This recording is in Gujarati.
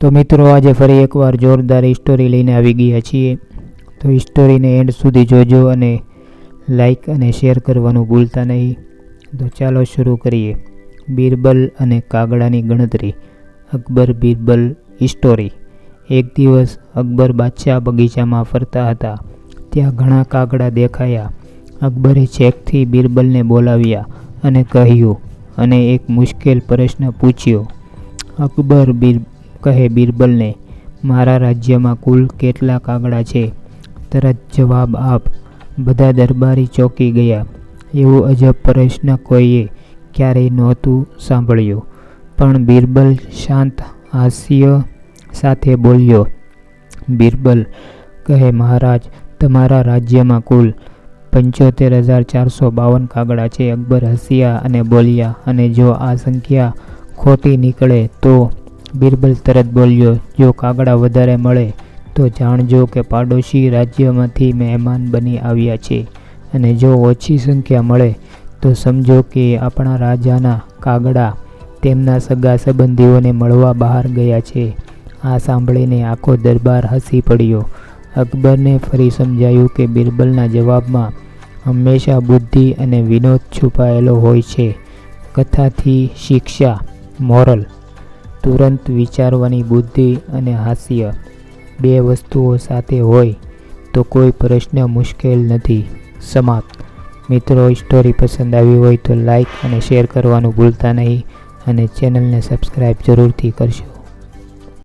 તો મિત્રો, આજે ફરી એકવાર જોરદાર હિસ્ટોરી લઈને આવી ગયા છીએ. તો હિસ્ટોરીને એન્ડ સુધી જોજો અને લાઈક અને શેર કરવાનું ભૂલતા નહીં. તો ચાલો શરૂ કરીએ. બિરબલ અને કાગડાની ગણતરી. અકબર બિરબલ હિસ્ટોરી એક દિવસ અકબર બાદશાહ બગીચામાં ફરતા હતા. ત્યાં ઘણા કાગડા દેખાયા. અકબરે ચેકથી બિરબલને બોલાવ્યા અને કહ્યું અને એક મુશ્કેલ પ્રશ્ન પૂછ્યો. અકબર બિર કહે બિરબલને, મારા રાજ્યમાં કુલ કેટલા કાગડા છે? તરત જવાબ આપ. બધા દરબારી ચોંકી ગયા. એવો અજબ પ્રશ્ન કોઈએ ક્યારેય નહોતું સાંભળ્યું. પણ બિરબલ શાંત હાસ્ય સાથે બોલ્યો, બિરબલ, કહે મહારાજ, તમારા રાજ્યમાં કુલ પંચોતેર હજાર ચારસો બાવન કાગડા છે. અકબર હસ્યા અને બોલ્યા, અને જો આ સંખ્યા ખોટી નીકળે તો બિરબલ તરત બોલ્યો, જો કાગડા વધારે મળે, તો જાણજો કે પાડોશી રાજ્યમાંથી મહેમાન બની આવ્યા છે. અને જો ઓછી સંખ્યા મળે, તો સમજો કે આપણા રાજાના કાગડા તેમના સગા સંબંધીઓને મળવા બહાર ગયા છે. આ સાંભળીને આખો દરબાર હસી પડ્યો. અકબરને ફરી સમજાયું કે બિરબલના જવાબમાં હંમેશા બુદ્ધિ અને વિનોદ છુપાયેલો હોય છે. કથાથી શિક્ષા, મોરલ તુરંત વિચારવાની બુદ્ધિ અને હાસ્ય બે વસ્તુઓ સાથે હોય તો કોઈ પ્રશ્ન મુશ્કેલ નથી. સમાપ્ત. મિત્રો સ્ટોરી પસંદ આવી હોય તો લાઈક અને શેર કરવાનું ભૂલતા નહીં અને ચેનલને સબસ્ક્રાઈબ જરૂરથી કરશો